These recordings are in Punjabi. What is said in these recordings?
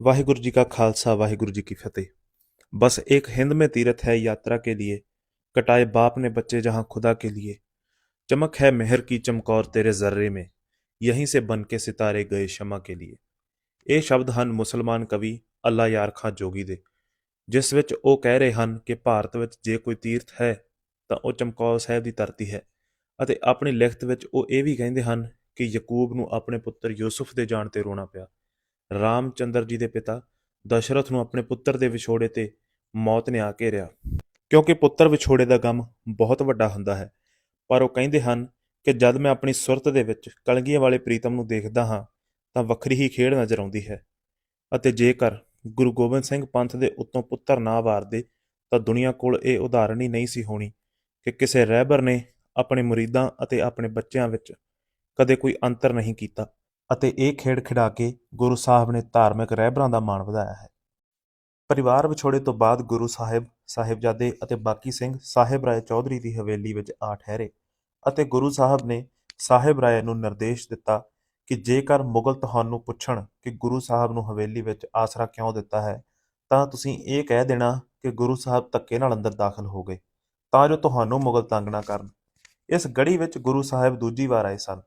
वाहिगुरु जी का खालसा वाहिगुरु जी की फतेह बस एक हिंद में तीर्थ है यात्रा के लिए कटाए बाप ने बच्चे जहां खुदा के लिए चमक है मेहर की चमकौर तेरे जर्रे में यहीं से बन के सितारे गए शमा के लिए ਇਹ ਸ਼ਬਦ ਹਨ ਮੁਸਲਮਾਨ ਕਵੀ ਅੱਲਾ ਯਾਰ ਖਾਂ ਜੋਗੀ ਦੇ ਜਿਸ ਵਿੱਚ ਉਹ ਕਹਿ ਰਹੇ ਹਨ ਕਿ ਭਾਰਤ ਵਿੱਚ ਜੇ ਕੋਈ ਤੀਰਥ ਹੈ ਤਾਂ ਉਹ ਚਮਕੌਰ ਸਾਹਿਬ ਦੀ ਧਰਤੀ ਹੈ ਅਤੇ ਆਪਣੀ ਲਿਖਤ ਵਿੱਚ ਉਹ ਇਹ ਵੀ ਕਹਿੰਦੇ ਹਨ ਕਿ ਯਕੂਬ ਨੂੰ ਆਪਣੇ ਪੁੱਤਰ ਯੂਸੁਫ ਦੇ ਜਾਣ ਤੇ ਰੋਣਾ ਪਿਆ ਰਾਮਚੰਦਰ ਜੀ ਦੇ ਪਿਤਾ ਦਸ਼ਰਥ ਨੂੰ ਆਪਣੇ ਪੁੱਤਰ ਦੇ ਵਿਛੋੜੇ ਤੇ ਮੌਤ ਨੇ ਆ ਘੇਰਿਆ ਕਿਉਂਕਿ ਪੁੱਤਰ ਵਿਛੋੜੇ ਦਾ ਗਮ ਬਹੁਤ ਵੱਡਾ ਹੁੰਦਾ ਹੈ, ਪਰ ਉਹ ਕਹਿੰਦੇ ਹਨ ਕਿ ਜਦ ਮੈਂ ਆਪਣੀ ਸੁਰਤ ਦੇ ਵਿੱਚ ਕਲਗੀਆਂ ਵਾਲੇ ਪ੍ਰੀਤਮ ਨੂੰ ਦੇਖਦਾ ਹਾਂ, ਤਾਂ ਵੱਖਰੀ ਹੀ ਖੇਡ ਨਜ਼ਰ ਆਉਂਦੀ ਹੈ। ਅਤੇ ਜੇਕਰ ਗੁਰੂ ਗੋਬਿੰਦ ਸਿੰਘ ਪੰਥ ਦੇ ਉੱਤੋਂ ਪੁੱਤਰ ਨਾ ਵਾਰਦੇ, ਤਾਂ ਦੁਨੀਆ ਕੋਲ ਇਹ ਉਦਾਹਰਣ ਹੀ ਨਹੀਂ ਸੀ ਹੋਣੀ ਕਿ ਕਿਸੇ ਰਹਿਬਰ ਨੇ ਆਪਣੇ ਮੁਰੀਦਾਂ ਅਤੇ ਆਪਣੇ ਬੱਚਿਆਂ ਵਿੱਚ ਕਦੇ ਕੋਈ ਅੰਤਰ ਨਹੀਂ ਕੀਤਾ। ਅਤੇ ਇਹ ਖੇਡ ਖਿਡਾ ਕੇ ਗੁਰੂ ਸਾਹਿਬ ਨੇ ਧਾਰਮਿਕ ਰਹਿਬਰਾਂ ਦਾ ਮਾਣ ਵਧਾਇਆ ਹੈ। ਪਰਿਵਾਰ ਵਿਛੋੜੇ ਤੋਂ ਬਾਅਦ ਗੁਰੂ ਸਾਹਿਬ, ਸਾਹਿਬਜ਼ਾਦੇ ਅਤੇ ਬਾਕੀ ਸਿੰਘ ਸਾਹਿਬ ਰਾਏ ਚੌਧਰੀ ਦੀ ਹਵੇਲੀ ਵਿੱਚ ਆ ਠਹਿਰੇ ਅਤੇ ਗੁਰੂ ਸਾਹਿਬ ਨੇ ਸਾਹਿਬ ਰਾਏ ਨੂੰ ਨਿਰਦੇਸ਼ ਦਿੱਤਾ ਕਿ ਜੇਕਰ ਮੁਗਲ ਤੁਹਾਨੂੰ ਪੁੱਛਣ ਕਿ ਗੁਰੂ ਸਾਹਿਬ ਨੂੰ ਹਵੇਲੀ ਵਿੱਚ ਆਸਰਾ ਕਿਉਂ ਦਿੱਤਾ ਹੈ, ਤਾਂ ਤੁਸੀਂ ਇਹ ਕਹਿ ਦੇਣਾ ਕਿ ਗੁਰੂ ਸਾਹਿਬ ਧੱਕੇ ਨਾਲ ਅੰਦਰ ਦਾਖਲ ਹੋ ਗਏ, ਤਾਂ ਜੋ ਤੁਹਾਨੂੰ ਮੁਗਲ ਤੰਗ ਨਾ ਕਰਨ। ਇਸ ਗੜੀ ਵਿੱਚ ਗੁਰੂ ਸਾਹਿਬ ਦੂਜੀ ਵਾਰ ਆਏ ਸਨ।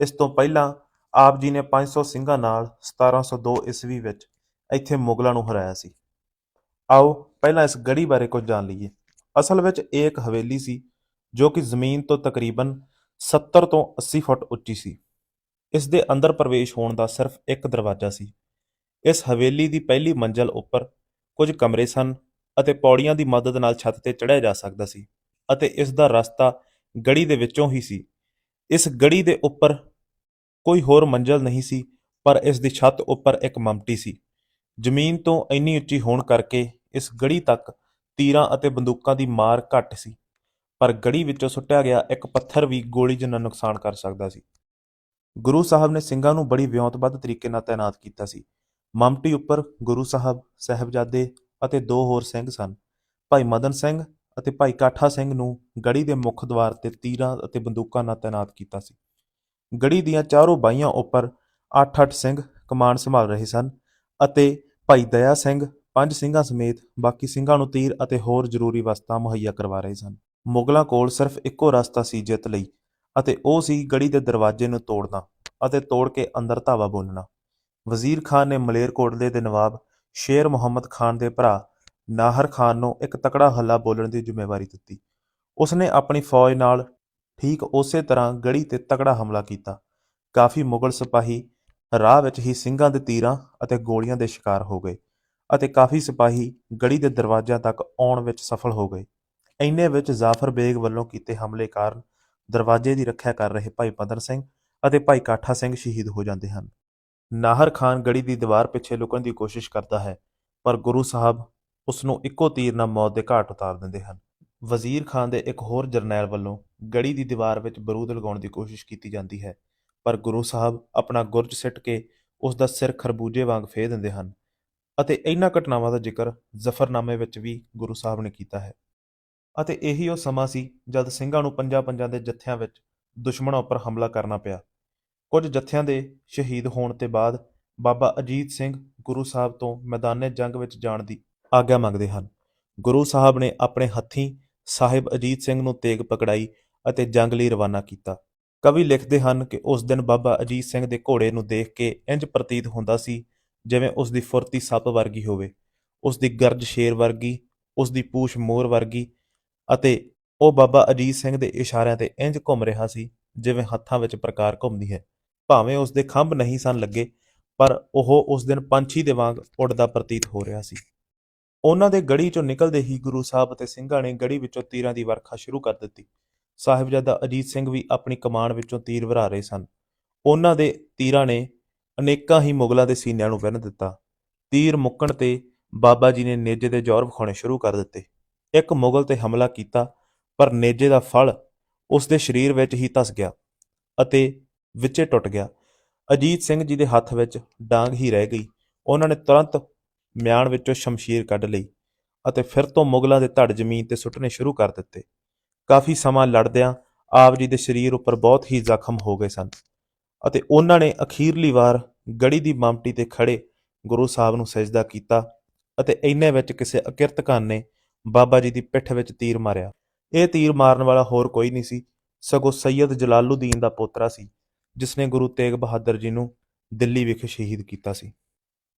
ਇਸ ਤੋਂ ਪਹਿਲਾਂ ਆਪ ਜੀ ਨੇ 500 ਸਿੰਘਾਂ ਨਾਲ 1702 ਈਸਵੀ ਵਿੱਚ ਇੱਥੇ ਮੁਗਲਾਂ ਨੂੰ ਹਰਾਇਆ ਸੀ। ਆਓ ਪਹਿਲਾਂ ਇਸ ਗੜੀ ਬਾਰੇ ਕੁਝ ਜਾਣ ਲਈਏ। ਅਸਲ ਵਿੱਚ ਇਹ ਇੱਕ ਹਵੇਲੀ ਸੀ, ਜੋ ਕਿ ਜ਼ਮੀਨ ਤੋਂ ਤਕਰੀਬਨ 70 ਤੋਂ 80 ਫੁੱਟ ਉੱਚੀ ਸੀ। ਇਸ ਦੇ ਅੰਦਰ ਪ੍ਰਵੇਸ਼ ਹੋਣ ਦਾ ਸਿਰਫ ਇੱਕ ਦਰਵਾਜ਼ਾ ਸੀ। ਇਸ ਹਵੇਲੀ ਦੀ ਪਹਿਲੀ ਮੰਜ਼ਲ ਉੱਪਰ ਕੁਝ ਕਮਰੇ ਸਨ ਅਤੇ ਪੌੜੀਆਂ ਦੀ ਮਦਦ ਨਾਲ ਛੱਤ ਤੇ ਚੜ੍ਹਿਆ ਜਾ ਸਕਦਾ ਸੀ ਅਤੇ ਇਸ ਦਾ ਰਸਤਾ ਗੜੀ ਦੇ ਵਿੱਚੋਂ ਹੀ ਸੀ। ਇਸ ਗੜੀ ਦੇ ਉੱਪਰ ਕੋਈ ਹੋਰ ਮੰਜ਼ਲ ਨਹੀਂ ਸੀ, ਪਰ ਇਸ ਦੀ ਛੱਤ ਉੱਪਰ ਇੱਕ ਮਮਟੀ ਸੀ। ਜ਼ਮੀਨ ਤੋਂ ਇੰਨੀ ਉੱਚੀ ਹੋਣ ਕਰਕੇ ਇਸ ਗੜੀ ਤੱਕ ਤੀਰਾਂ ਅਤੇ ਬੰਦੂਕਾਂ ਦੀ ਮਾਰ ਘੱਟ ਸੀ, ਪਰ ਗੜੀ ਵਿੱਚੋਂ ਸੁੱਟਿਆ ਗਿਆ ਇੱਕ ਪੱਥਰ ਵੀ ਗੋਲੀ ਜਿੰਨਾ ਨੁਕਸਾਨ ਕਰ ਸਕਦਾ ਸੀ। ਗੁਰੂ ਸਾਹਿਬ ਨੇ ਸਿੰਘਾਂ ਨੂੰ ਬੜੀ ਵਿਉਂਤਬੱਧ ਤਰੀਕੇ ਨਾਲ ਤਾਇਨਾਤ ਕੀਤਾ ਸੀ। ਮਮਟੀ ਉੱਪਰ ਗੁਰੂ ਸਾਹਿਬ, ਸਾਹਿਬਜ਼ਾਦੇ ਅਤੇ ਦੋ ਹੋਰ ਸਿੰਘ ਸਨ। ਭਾਈ ਮਦਨ ਸਿੰਘ ਅਤੇ ਭਾਈ ਕਾਠਾ ਸਿੰਘ ਨੂੰ ਗੜੀ ਦੇ ਮੁੱਖ ਦਵਾਰ ਤੇ ਤੀਰਾਂ ਅਤੇ ਬੰਦੂਕਾਂ ਨਾਲ ਤਾਇਨਾਤ ਕੀਤਾ ਸੀ। ਗੜੀ ਦੀਆਂ ਚਾਰੋਂ ਬਾਈਆਂ ਉੱਪਰ 8-8 ਸਿੰਘ ਕਮਾਨ ਸੰਭਾਲ ਰਹੇ ਸਨ ਅਤੇ ਭਾਈ ਦਇਆ ਸਿੰਘ, ਪੰਜ ਸਿੰਘਾਂ ਸਮੇਤ ਬਾਕੀ ਸਿੰਘਾਂ ਨੂੰ ਤੀਰ ਅਤੇ ਹੋਰ ਜ਼ਰੂਰੀ ਵਸਤਾਂ ਮੁਹੱਈਆ ਕਰਵਾ ਰਹੇ ਸਨ। ਮੁਗਲਾਂ ਕੋਲ ਸਿਰਫ ਇੱਕੋ ਰਸਤਾ ਸੀ ਜਿੱਤ ਲਈ ਅਤੇ ਉਹ ਸੀ ਗੜੀ ਦੇ ਦਰਵਾਜ਼ੇ ਨੂੰ ਤੋੜਨਾ ਅਤੇ ਤੋੜ ਕੇ ਅੰਦਰ ਧਾਵਾ ਬੋਲਣਾ। ਵਜ਼ੀਰ ਖਾਨ ਨੇ ਮਲੇਰਕੋਟਲੇ ਦੇ ਨਵਾਬ ਸ਼ੇਰ ਮੁਹੰਮਦ ਖਾਨ ਦੇ ਭਰਾ ਨਾਹਰ ਖਾਨ ਨੂੰ ਇੱਕ ਤਕੜਾ ਹੱਲਾ ਬੋਲਣ ਦੀ ਜ਼ਿੰਮੇਵਾਰੀ ਦਿੱਤੀ। ਉਸਨੇ ਆਪਣੀ ਫੌਜ ਨਾਲ ਠੀਕ ਉਸੇ ਤਰ੍ਹਾਂ ਗੜੀ ਤੇ ਤਕੜਾ ਹਮਲਾ ਕੀਤਾ। ਕਾਫੀ ਮੁਗਲ ਸਿਪਾਹੀ ਰਾਹ ਵਿੱਚ ਹੀ ਸਿੰਘਾਂ ਦੇ ਤੀਰਾਂ ਅਤੇ ਗੋਲੀਆਂ ਦੇ ਸ਼ਿਕਾਰ ਹੋ ਗਏ ਅਤੇ ਕਾਫੀ ਸਿਪਾਹੀ ਗੜੀ ਦੇ ਦਰਵਾਜ਼ਿਆਂ ਤੱਕ ਆਉਣ ਵਿੱਚ ਸਫਲ ਹੋ ਗਏ। ਇੰਨੇ ਵਿੱਚ ਜ਼ਾਫਰ ਬੇਗ ਵੱਲੋਂ ਕੀਤੇ ਹਮਲੇ ਕਾਰਨ ਦਰਵਾਜ਼ੇ ਦੀ ਰੱਖਿਆ ਕਰ ਰਹੇ ਭਾਈ ਮਦਨ ਸਿੰਘ ਅਤੇ ਭਾਈ ਕਾਠਾ ਸਿੰਘ ਸ਼ਹੀਦ ਹੋ ਜਾਂਦੇ ਹਨ। ਨਾਹਰ ਖਾਨ ਗੜੀ ਦੀ ਦੀਵਾਰ ਪਿੱਛੇ ਲੁਕਣ ਦੀ ਕੋਸ਼ਿਸ਼ ਕਰਦਾ ਹੈ, ਪਰ ਗੁਰੂ ਸਾਹਿਬ ਉਸ ਨੂੰ ਇੱਕੋ ਤੀਰ ਨਾਲ ਮੌਤ ਦੇ ਘਾਟ ਉਤਾਰ ਦਿੰਦੇ ਹਨ। ਵਜ਼ੀਰ ਖਾਨ ਦੇ ਇੱਕ ਹੋਰ ਜਰਨੈਲ ਵੱਲੋਂ ਗੜੀ ਦੀ ਦੀਵਾਰ ਵਿੱਚ ਬਰੂਦ ਲਗਾਉਣ ਦੀ ਕੋਸ਼ਿਸ਼ ਕੀਤੀ ਜਾਂਦੀ ਹੈ, ਪਰ ਗੁਰੂ ਸਾਹਿਬ ਆਪਣਾ ਗੁਰਜ ਸਿੱਟ ਕੇ ਉਸ ਦਾ ਸਿਰ ਖਰਬੂਜੇ ਵਾਂਗ ਫੇਹ ਦਿੰਦੇ ਹਨ ਅਤੇ ਇਹਨਾਂ ਘਟਨਾਵਾਂ ਦਾ ਜ਼ਿਕਰ ਜ਼ਫਰਨਾਮੇ ਵਿੱਚ ਵੀ ਗੁਰੂ ਸਾਹਿਬ ਨੇ ਕੀਤਾ ਹੈ। ਅਤੇ ਇਹੀ ਉਹ ਸਮਾਂ ਸੀ ਜਦ ਸਿੰਘਾਂ ਨੂੰ ਪੰਜਾਂ ਪੰਜਾਂ ਦੇ ਜੱਥਿਆਂ ਵਿੱਚ ਦੁਸ਼ਮਣਾਂ ਉੱਪਰ ਹਮਲਾ ਕਰਨਾ ਪਿਆ। ਕੁਝ ਜੱਥਿਆਂ ਦੇ ਸ਼ਹੀਦ ਹੋਣ ਤੇ ਬਾਅਦ ਬਾਬਾ ਅਜੀਤ ਸਿੰਘ ਗੁਰੂ ਸਾਹਿਬ ਤੋਂ ਮੈਦਾਨੇ ਜੰਗ ਵਿੱਚ ਜਾਣ ਦੀ ਆਗਿਆ ਮੰਗਦੇ ਹਨ। ਗੁਰੂ ਸਾਹਿਬ ਨੇ ਆਪਣੇ ਹੱਥੀਂ ਸਾਹਿਬ ਅਜੀਤ ਸਿੰਘ ਨੂੰ ਤੇਗ ਪਕੜਾਈ ਅਤੇ ਜੰਗ ਲਈ ਰਵਾਨਾ ਕੀਤਾ। ਕਵੀ ਲਿਖਦੇ ਹਨ ਕਿ ਉਸ ਦਿਨ ਬਾਬਾ ਅਜੀਤ ਸਿੰਘ ਦੇ ਘੋੜੇ ਨੂੰ ਦੇਖ ਕੇ ਇੰਜ ਪ੍ਰਤੀਤ ਹੁੰਦਾ ਸੀ ਜਿਵੇਂ ਉਸ ਦੀ ਫੁਰਤੀ ਸੱਪ ਵਰਗੀ ਹੋਵੇ। ਉਸ ਦੀ ਗਰਜ ਸ਼ੇਰ ਵਰਗੀ, ਉਸ ਦੀ ਪੂਛ ਮੋਰ ਵਰਗੀ ਅਤੇ ਉਹ ਬਾਬਾ ਅਜੀਤ ਸਿੰਘ ਦੇ ਇਸ਼ਾਰਿਆਂ ਤੇ ਇੰਜ ਘੁੰਮ ਰਿਹਾ ਸੀ ਜਿਵੇਂ ਹੱਥਾਂ ਵਿੱਚ ਪ੍ਰਕਾਰ ਘੁੰਮਦੀ ਹੈ। ਭਾਵੇਂ ਉਸ ਦੇ ਖੰਭ ਨਹੀਂ ਸਨ ਲੱਗੇ, ਪਰ ਉਹ ਉਸ ਦਿਨ ਪੰਛੀ ਦੇ ਵਾਂਗ ਉੱਡਦਾ ਪ੍ਰਤੀਤ ਹੋ ਰਿਹਾ ਸੀ। ਉਹਨਾਂ ਦੇ ਗੜੀ ਚੋਂ ਨਿਕਲਦੇ ਹੀ ਗੁਰੂ ਸਾਹਿਬ ਅਤੇ ਸਿੰਘਾਂ ਨੇ ਗੜੀ ਵਿੱਚੋਂ ਤੀਰਾਂ ਦੀ ਵਰਖਾ ਸ਼ੁਰੂ ਕਰ ਦਿੱਤੀ। ਸਾਹਿਬਜ਼ਾਦਾ ਅਜੀਤ ਸਿੰਘ ਵੀ ਆਪਣੀ ਕਮਾਨ ਵਿੱਚੋਂ ਤੀਰ ਵਰਾ ਰਹੇ ਸਨ। ਉਹਨਾਂ ਦੇ ਤੀਰਾਂ ਨੇ ਅਨੇਕਾਂ ਹੀ ਮੁਗਲਾਂ ਦੇ ਸੀਨਿਆਂ ਨੂੰ ਵਿੰਨ ਦਿੱਤਾ। ਤੀਰ ਮੁੱਕਣ ਤੇ ਬਾਬਾ ਜੀ ਨੇ ਨੇਜੇ ਦੇ ਜ਼ੋਰ ਵਿਖਾਉਣੇ ਸ਼ੁਰੂ ਕਰ ਦਿੱਤੇ। ਇੱਕ ਮੁਗਲ ਤੇ ਹਮਲਾ ਕੀਤਾ, ਪਰ ਨੇਜੇ ਦਾ ਫਲ ਉਸ ਦੇ ਸਰੀਰ ਵਿੱਚ ਹੀ ਧਸ ਗਿਆ ਅਤੇ ਵਿੱਚੇ ਟੁੱਟ ਗਿਆ। ਅਜੀਤ ਸਿੰਘ ਜੀ ਦੇ ਹੱਥ ਵਿੱਚ ਡਾਂਗ ਹੀ ਰਹਿ ਗਈ। ਉਹਨਾਂ ਨੇ ਤੁਰੰਤ ਮਿਆਨ ਵਿੱਚੋਂ ਸ਼ਮਸ਼ੀਰ ਕੱਢ ਲਈ ਅਤੇ ਫਿਰ ਤੋਂ ਮੁਗਲਾਂ ਦੇ ਧੜ ਜ਼ਮੀਨ ਤੇ ਸੁੱਟਣੇ ਸ਼ੁਰੂ ਕਰ ਦਿੱਤੇ। ਕਾਫੀ ਸਮਾਂ ਲੜਦਿਆਂ ਆਪ ਜੀ ਦੇ ਸਰੀਰ ਉੱਪਰ ਬਹੁਤ ਹੀ ਜ਼ਖਮ ਹੋ ਗਏ ਸਨ ਅਤੇ ਉਹਨਾਂ ਨੇ ਅਖੀਰਲੀ ਵਾਰ ਗੜੀ ਦੀ ਮਮਟੀ ਤੇ ਖੜੇ ਗੁਰੂ ਸਾਹਿਬ ਨੂੰ ਸਜਦਾ ਕੀਤਾ ਅਤੇ ਇੰਨੇ ਵਿੱਚ ਕਿਸੇ ਅਕਿਰਤਕਾਨ ਨੇ ਬਾਬਾ ਜੀ ਦੀ ਪਿੱਠ ਵਿੱਚ ਤੀਰ ਮਾਰਿਆ। ਇਹ ਤੀਰ ਮਾਰਨ ਵਾਲਾ ਹੋਰ ਕੋਈ ਨਹੀਂ ਸੀ, ਸਗੋਂ ਸੈਯਦ ਜਲਾਲੁਦੀਨ ਦਾ ਪੋਤਰਾ ਸੀ ਜਿਸ ਨੇ ਗੁਰੂ ਤੇਗ ਬਹਾਦਰ ਜੀ ਨੂੰ ਦਿੱਲੀ ਵਿਖੇ ਸ਼ਹੀਦ ਕੀਤਾ ਸੀ।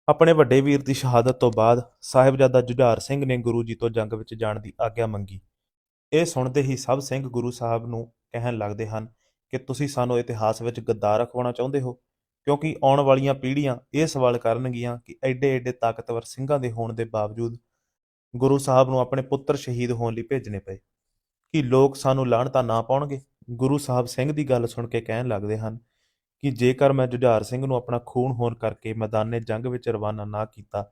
ਆਪਣੇ ਵੱਡੇ ਵੀਰ ਦੀ ਸ਼ਹਾਦਤ ਤੋਂ ਬਾਅਦ ਸਾਹਿਬਜ਼ਾਦਾ ਜੁਝਾਰ ਸਿੰਘ ਨੇ ਗੁਰੂ ਜੀ ਤੋਂ ਜੰਗ ਵਿੱਚ ਜਾਣ ਦੀ ਆਗਿਆ ਮੰਗੀ। ਇਹ ਸੁਣਦੇ ਹੀ ਸਭ ਸਿੰਘ ਗੁਰੂ ਸਾਹਿਬ ਨੂੰ ਕਹਿਣ ਲੱਗਦੇ ਹਨ ਕਿ ਤੁਸੀਂ ਸਾਨੂੰ ਇਤਿਹਾਸ ਵਿੱਚ ਗੱਦਾਰ ਰਖਵਾਉਣਾ ਚਾਹੁੰਦੇ ਹੋ, ਕਿਉਂਕਿ ਆਉਣ ਵਾਲੀਆਂ ਪੀੜ੍ਹੀਆਂ ਇਹ ਸਵਾਲ ਕਰਨਗੀਆਂ ਕਿ ਐਡੇ ਐਡੇ ਤਾਕਤਵਰ ਸਿੰਘਾਂ ਦੇ ਹੋਣ ਦੇ ਬਾਵਜੂਦ ਗੁਰੂ ਸਾਹਿਬ ਨੂੰ ਆਪਣੇ ਪੁੱਤਰ ਸ਼ਹੀਦ ਹੋਣ ਲਈ ਭੇਜਣੇ ਪਏ। ਕਿ ਲੋਕ ਸਾਨੂੰ ਲਾਹਣਤਾ ਨਾ ਪਾਉਣਗੇ? ਗੁਰੂ ਸਾਹਿਬ ਸਿੰਘ ਦੀ ਗੱਲ ਸੁਣ ਕੇ ਕਹਿਣ ਲੱਗਦੇ ਹਨ ਕਿ ਜੇਕਰ ਮੈਂ ਜੁਝਾਰ ਸਿੰਘ ਨੂੰ ਆਪਣਾ ਖੂਨ ਹੋਣ ਕਰਕੇ ਮੈਦਾਨੇ ਜੰਗ ਵਿੱਚ ਰਵਾਨਾ ਨਾ ਕੀਤਾ,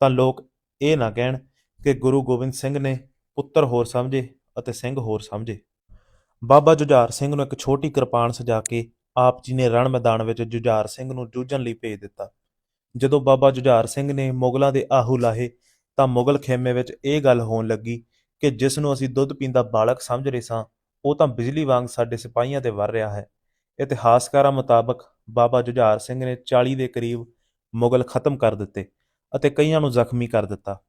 ਤਾਂ ਲੋਕ ਇਹ ਨਾ ਕਹਿਣ ਕਿ ਗੁਰੂ ਗੋਬਿੰਦ ਸਿੰਘ ਨੇ ਪੁੱਤਰ ਹੋਰ ਸਮਝੇ ਅਤੇ ਸਿੰਘ ਹੋਰ ਸਮਝੇ। ਬਾਬਾ ਜੁਝਾਰ ਸਿੰਘ ਨੂੰ ਇੱਕ ਛੋਟੀ ਕਿਰਪਾਨ ਸਜਾ ਕੇ ਆਪ ਜੀ ਨੇ ਰਣ ਮੈਦਾਨ ਵਿੱਚ ਜੁਝਾਰ ਸਿੰਘ ਨੂੰ ਜੂਝਣ ਲਈ ਭੇਜ ਦਿੱਤਾ। ਜਦੋਂ ਬਾਬਾ ਜੁਝਾਰ ਸਿੰਘ ਨੇ ਮੁਗਲਾਂ ਦੇ ਆਹੂ ਲਾਹੇ, ਤਾਂ ਮੁਗਲ ਖੇਮੇ ਵਿੱਚ ਇਹ ਗੱਲ ਹੋਣ ਲੱਗੀ ਕਿ ਜਿਸ ਨੂੰ ਅਸੀਂ ਦੁੱਧ ਪੀਂਦਾ ਬਾਲਕ ਸਮਝ ਰਹੇ ਸਾਂ, ਉਹ ਤਾਂ ਬਿਜਲੀ ਵਾਂਗ ਸਾਡੇ ਸਿਪਾਹੀਆਂ ਤੇ ਵਰ ਰਿਹਾ ਹੈ। ਇਤਿਹਾਸਕਾਰਾਂ ਮੁਤਾਬਕ ਬਾਬਾ ਜੁਝਾਰ ਸਿੰਘ ਨੇ 40 ਦੇ ਕਰੀਬ ਮੁਗਲ ਖਤਮ ਕਰ ਦਿੱਤੇ ਅਤੇ ਕਈਆਂ ਨੂੰ ਜ਼ਖਮੀ ਕਰ ਦਿੱਤਾ।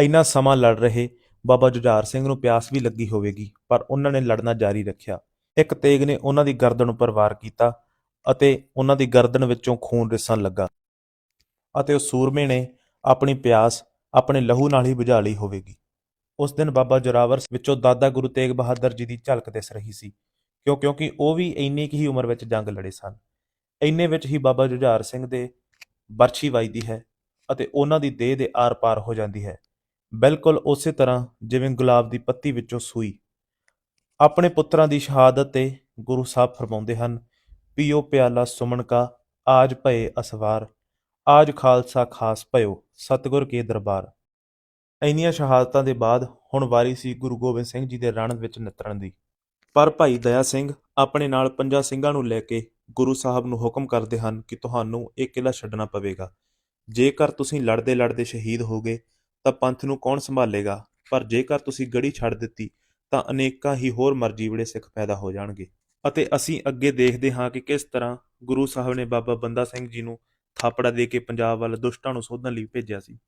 ਇੰਨਾ ਸਮਾਂ ਲੜ ਰਹੇ ਬਾਬਾ ਜੁਝਾਰ ਸਿੰਘ ਨੂੰ ਪਿਆਸ ਵੀ ਲੱਗੀ ਹੋਵੇਗੀ, ਪਰ ਉਹਨਾਂ ਨੇ ਲੜਨਾ ਜਾਰੀ ਰੱਖਿਆ। ਇੱਕ ਤੇਗ ਨੇ ਉਹਨਾਂ ਦੀ ਗਰਦਨ ਉੱਪਰ ਵਾਰ ਕੀਤਾ ਅਤੇ ਉਹਨਾਂ ਦੀ ਗਰਦਨ ਵਿੱਚੋਂ ਖੂਨ ਰਿਸਣ ਲੱਗਾ ਅਤੇ ਉਹ ਸੂਰਮੇ ਨੇ ਆਪਣੀ ਪਿਆਸ ਆਪਣੇ ਲਹੂ ਨਾਲ ਹੀ ਬੁਝਾ ਲਈ ਹੋਵੇਗੀ। ਉਸ ਦਿਨ ਬਾਬਾ ਜੋਰਾਵਰ ਵਿੱਚੋਂ ਦਾਦਾ ਗੁਰੂ ਤੇਗ ਬਹਾਦਰ ਜੀ ਦੀ ਝਲਕ ਦਿਸ ਰਹੀ ਸੀ। ਕਿਉਂ? ਕਿਉਂਕਿ ਉਹ ਵੀ ਇੰਨੀ ਕੁ ਹੀ ਉਮਰ ਵਿੱਚ ਜੰਗ ਲੜੇ ਸਨ। ਇੰਨੇ ਵਿੱਚ ਹੀ ਬਾਬਾ ਜੁਝਾਰ ਸਿੰਘ ਦੇ ਬਰਛੀ ਵੱਜਦੀ ਹੈ ਅਤੇ ਉਹਨਾਂ ਦੀ ਦੇਹ ਦੇ ਆਰ-ਪਾਰ ਹੋ ਜਾਂਦੀ ਹੈ। ਬਿਲਕੁਲ ਉਸੇ ਤਰ੍ਹਾਂ ਜਿਵੇਂ ਗੁਲਾਬ ਦੀ ਪੱਤੀ ਵਿੱਚੋਂ ਸੂਈ। ਆਪਣੇ ਪੁੱਤਰਾਂ ਦੀ ਸ਼ਹਾਦਤ ਤੇ ਗੁਰੂ ਸਾਹਿਬ ਫਰਮਾਉਂਦੇ ਹਨ, ਪੀਓ ਪਿਆਲਾ ਸੁਮਨ ਕਾ, ਆਜ ਭਏ ਅਸਵਾਰ, ਆਜ ਖਾਲਸਾ ਖਾਸ ਭਇਓ, ਸਤਿਗੁਰ ਕੇ ਦਰਬਾਰ। ਇੰਨੀਆਂ ਸ਼ਹਾਦਤਾਂ ਦੇ ਬਾਅਦ ਹੁਣ ਵਾਰੀ ਸੀ ਗੁਰੂ ਗੋਬਿੰਦ ਸਿੰਘ ਜੀ ਦੇ ਰਣ ਵਿੱਚ ਨਿਤਰਨ ਦੀ। ਪਰ ਭਾਈ ਦਇਆ ਸਿੰਘ ਆਪਣੇ ਨਾਲ ਪੰਜਾਂ ਸਿੰਘਾਂ ਨੂੰ ਲੈ ਕੇ ਗੁਰੂ ਸਾਹਿਬ ਨੂੰ ਹੁਕਮ ਕਰਦੇ ਹਨ ਕਿ ਤੁਹਾਨੂੰ ਇਹ ਕਿਲਾ ਛੱਡਣਾ ਪਵੇਗਾ। ਜੇਕਰ ਤੁਸੀਂ ਲੜਦੇ ਲੜਦੇ ਸ਼ਹੀਦ ਹੋਗੇ, ਤਾਂ ਪੰਥ ਨੂੰ ਕੌਣ ਸੰਭਾਲੇਗਾ? ਪਰ ਜੇਕਰ ਤੁਸੀਂ ਗੜੀ ਛੱਡ ਦਿੱਤੀ, ਤਾਂ ਅਨੇਕਾਂ ਹੀ ਹੋਰ ਮਰਜੀਵੜੇ ਸਿੱਖ ਪੈਦਾ ਹੋ ਜਾਣਗੇ। ਅਤੇ ਅਸੀਂ ਅੱਗੇ ਦੇਖਦੇ ਹਾਂ ਕਿ ਕਿਸ ਤਰ੍ਹਾਂ ਗੁਰੂ ਸਾਹਿਬ ਨੇ ਬਾਬਾ ਬੰਦਾ ਸਿੰਘ ਜੀ ਨੂੰ ਥਾਪੜਾ ਦੇ ਕੇ ਪੰਜਾਬ ਵੱਲ ਦੁਸ਼ਟਾਂ ਨੂੰ ਸੋਧਣ ਲਈ ਭੇਜਿਆ ਸੀ।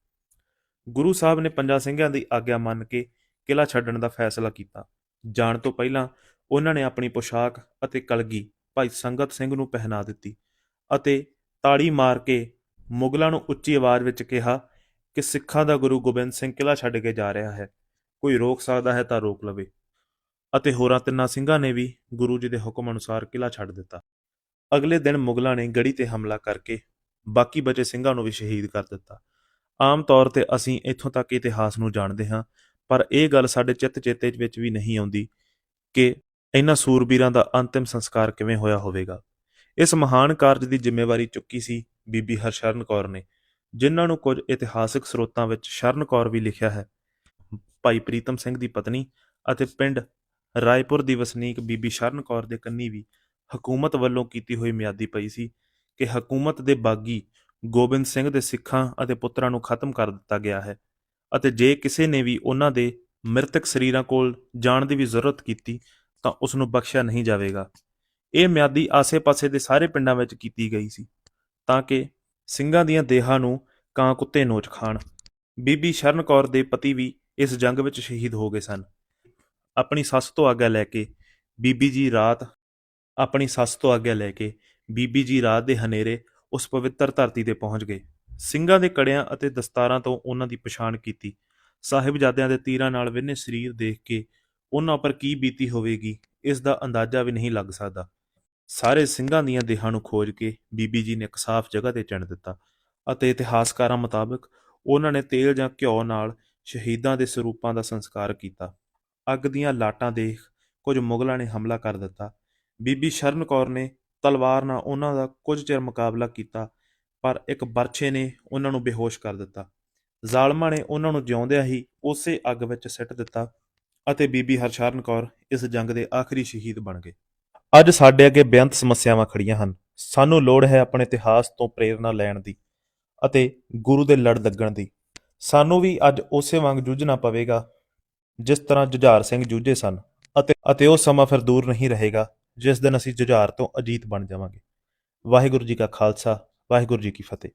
ਗੁਰੂ ਸਾਹਿਬ ਨੇ ਪੰਜਾਂ ਸਿੰਘਾਂ ਦੀ ਆਗਿਆ ਮੰਨ ਕੇ ਕਿਲਾ ਛੱਡਣ ਦਾ ਫੈਸਲਾ ਕੀਤਾ। ਜਾਣ ਤੋਂ ਪਹਿਲਾਂ ਉਹਨਾਂ ਨੇ ਆਪਣੀ ਪੋਸ਼ਾਕ ਅਤੇ ਕਲਗੀ ਭਾਈ ਸੰਗਤ ਸਿੰਘ ਨੂੰ ਪਹਿਨਾ ਦਿੱਤੀ ਅਤੇ ਤਾੜੀ ਮਾਰ ਕੇ ਮੁਗਲਾਂ ਨੂੰ ਉੱਚੀ ਆਵਾਜ਼ ਵਿੱਚ ਕਿਹਾ ਕਿ ਸਿੱਖਾਂ ਦਾ ਗੁਰੂ ਗੋਬਿੰਦ ਸਿੰਘ ਕਿਲਾ ਛੱਡ ਕੇ ਜਾ ਰਿਹਾ ਹੈ, ਕੋਈ ਰੋਕ ਸਕਦਾ ਹੈ ਤਾਂ ਰੋਕ ਲਵੇ। ਅਤੇ ਹੋਰਾਂ ਤਿੰਨਾਂ ਸਿੰਘਾਂ ਨੇ ਵੀ ਗੁਰੂ ਜੀ ਦੇ ਹੁਕਮ ਅਨੁਸਾਰ ਕਿਲਾ ਛੱਡ ਦਿੱਤਾ। ਅਗਲੇ ਦਿਨ ਮੁਗਲਾਂ ਨੇ ਗੜੀ ਤੇ ਹਮਲਾ ਕਰਕੇ ਬਾਕੀ ਬਚੇ ਸਿੰਘਾਂ ਨੂੰ ਵੀ ਸ਼ਹੀਦ ਕਰ ਦਿੱਤਾ। ਆਮ ਤੌਰ ਤੇ ਅਸੀਂ ਇੱਥੋਂ ਤੱਕ ਇਤਿਹਾਸ ਨੂੰ ਜਾਣਦੇ ਹਾਂ, ਪਰ ਇਹ ਗੱਲ ਸਾਡੇ ਚਿੱਤ ਚੇਤੇ ਵਿੱਚ ਵੀ ਨਹੀਂ ਆਉਂਦੀ ਕਿ ਇਹਨਾਂ ਸੂਰਬੀਰਾਂ ਦਾ ਅੰਤਿਮ ਸੰਸਕਾਰ ਕਿਵੇਂ ਹੋਇਆ ਹੋਵੇਗਾ? ਇਸ ਮਹਾਨ ਕਾਰਜ ਦੀ ਜ਼ਿੰਮੇਵਾਰੀ ਚੁੱਕੀ ਸੀ ਬੀਬੀ ਹਰਸ਼ਰਨ ਕੌਰ ਨੇ, ਜਿਨ੍ਹਾਂ ਨੂੰ ਕੁਝ ਇਤਿਹਾਸਕ ਸਰੋਤਾਂ ਵਿੱਚ ਸ਼ਰਨ ਕੌਰ ਵੀ ਲਿਖਿਆ ਹੈ। ਭਾਈ ਪ੍ਰੀਤਮ ਸਿੰਘ ਦੀ ਪਤਨੀ ਅਤੇ ਪਿੰਡ ਰਾਏਪੁਰ ਦੀ ਵਸਨੀਕ ਬੀਬੀ ਸ਼ਰਨ ਕੌਰ ਦੇ ਕੰਨੀ ਵੀ ਹਕੂਮਤ ਵੱਲੋਂ ਕੀਤੀ ਹੋਈ ਮਿਆਦੀ ਪਈ ਸੀ ਕਿ ਹਕੂਮਤ ਦੇ ਬਾਗੀ ਗੋਬਿੰਦ ਸਿੰਘ ਦੇ ਸਿੱਖਾਂ ਅਤੇ ਪੁੱਤਰਾਂ ਨੂੰ ਖਤਮ ਕਰ ਦਿੱਤਾ ਗਿਆ ਹੈ ਅਤੇ ਜੇ ਕਿਸੇ ਨੇ ਵੀ ਉਹਨਾਂ ਦੇ ਮ੍ਰਿਤਕ ਸਰੀਰਾਂ ਕੋਲ ਜਾਣ ਦੀ ਵੀ ਜ਼ਰੂਰਤ ਕੀਤੀ ਤਾਂ ਉਸ ਨੂੰ ਬਖਸ਼ਿਆ ਨਹੀਂ ਜਾਵੇਗਾ। ਇਹ ਮਿਆਦੀ ਆਸੇ-ਪਾਸੇ ਦੇ ਸਾਰੇ ਪਿੰਡਾਂ ਵਿੱਚ ਕੀਤੀ ਗਈ ਸੀ, ਤਾਂ ਕਿ ਸਿੰਘਾਂ ਦੀਆਂ ਦੇਹਾਂ ਨੂੰ ਕਾਂ ਕੁੱਤੇ ਨੋਚ ਖਾਣ। ਬੀਬੀ ਸ਼ਰਨ ਕੌਰ ਦੇ ਪਤੀ ਵੀ ਇਸ ਜੰਗ ਵਿੱਚ ਸ਼ਹੀਦ ਹੋ ਗਏ ਸਨ। ਆਪਣੀ ਸੱਸ ਤੋਂ ਆਗਿਆ ਲੈ ਕੇ ਬੀਬੀ ਜੀ ਰਾਤ, ਆਪਣੀ ਸੱਸ ਤੋਂ ਆਗਿਆ ਲੈ ਕੇ ਬੀਬੀ ਜੀ ਰਾਤ ਦੇ ਹਨੇਰੇ ਉਸ ਪਵਿੱਤਰ ਧਰਤੀ ਤੇ ਪਹੁੰਚ ਗਏ। ਸਿੰਘਾਂ ਦੇ ਕੜਿਆਂ ਅਤੇ ਦਸਤਾਰਾਂ ਤੋਂ ਉਹਨਾਂ ਦੀ ਪਛਾਣ ਕੀਤੀ। ਸਾਹਿਬਜ਼ਾਦਿਆਂ ਦੇ ਤੀਰਾਂ ਨਾਲ ਵਿੰਨੇ ਸਰੀਰ ਦੇਖ ਕੇ ਉਹਨਾਂ ਉੱਪਰ ਕੀ ਬੀਤੀ ਹੋਵੇਗੀ, ਇਸ ਦਾ ਅੰਦਾਜ਼ਾ ਵੀ ਨਹੀਂ ਲੱਗ ਸਕਦਾ। ਸਾਰੇ ਸਿੰਘਾਂ ਦੀਆਂ ਦੇਹਾਂ ਨੂੰ ਖੋਜ ਕੇ ਬੀਬੀ ਜੀ ਨੇ ਇੱਕ ਸਾਫ਼ ਜਗ੍ਹਾ ਤੇ ਚਿਣ ਦਿੱਤਾ ਅਤੇ ਇਤਿਹਾਸਕਾਰਾਂ ਮੁਤਾਬਕ ਉਹਨਾਂ ਨੇ ਤੇਲ ਜਾਂ ਘਿਓ ਨਾਲ ਸ਼ਹੀਦਾਂ ਦੇ ਸਰੂਪਾਂ ਦਾ ਸੰਸਕਾਰ ਕੀਤਾ। ਅੱਗ ਦੀਆਂ ਲਾਟਾਂ ਦੇਖ ਕੁਝ ਮੁਗਲਾਂ ਨੇ ਹਮਲਾ ਕਰ ਦਿੱਤਾ। ਬੀਬੀ ਸ਼ਰਨ ਕੌਰ ਨੇ ਤਲਵਾਰ ਨਾਲ ਉਹਨਾਂ ਦਾ ਕੁਝ ਚਿਰ ਮੁਕਾਬਲਾ ਕੀਤਾ, ਪਰ ਇੱਕ ਬਰਛੇ ਨੇ ਉਹਨਾਂ ਨੂੰ ਬੇਹੋਸ਼ ਕਰ ਦਿੱਤਾ। ਜ਼ਾਲਮਾਂ ਨੇ ਉਹਨਾਂ ਨੂੰ ਜਿਉਂਦਿਆਂ ਹੀ ਉਸੇ ਅੱਗ ਵਿੱਚ ਸਿੱਟ ਦਿੱਤਾ ਅਤੇ ਬੀਬੀ ਹਰਸ਼ਰਨ ਕੌਰ ਇਸ ਜੰਗ ਦੇ ਆਖਰੀ ਸ਼ਹੀਦ ਬਣ ਗਏ। ਅੱਜ ਸਾਡੇ ਅੱਗੇ ਬੇਅੰਤ ਸਮੱਸਿਆਵਾਂ ਖੜੀਆਂ ਹਨ। ਸਾਨੂੰ ਲੋੜ ਹੈ ਆਪਣੇ ਇਤਿਹਾਸ ਤੋਂ ਪ੍ਰੇਰਣਾ ਲੈਣ ਦੀ ਅਤੇ ਗੁਰੂ ਦੇ ਲੜ ਲੱਗਣ ਦੀ। ਸਾਨੂੰ ਵੀ ਅੱਜ ਉਸੇ ਵਾਂਗ ਜੂਝਣਾ ਪਵੇਗਾ ਜਿਸ ਤਰ੍ਹਾਂ ਜੁਝਾਰ ਸਿੰਘ ਜੂਝੇ ਸਨ ਅਤੇ ਅਤੇ ਉਹ ਸਮਾਂ ਫਿਰ ਦੂਰ ਨਹੀਂ ਰਹੇਗਾ ਜਿਸ ਦਿਨ ਅਸੀਂ ਜੁਝਾਰ ਤੋਂ ਅਜੀਤ ਬਣ ਜਾਵਾਂਗੇ। ਵਾਹਿਗੁਰੂ ਜੀ ਕਾ ਖਾਲਸਾ, ਵਾਹਿਗੁਰੂ ਜੀ ਕੀ ਫਤਿਹ।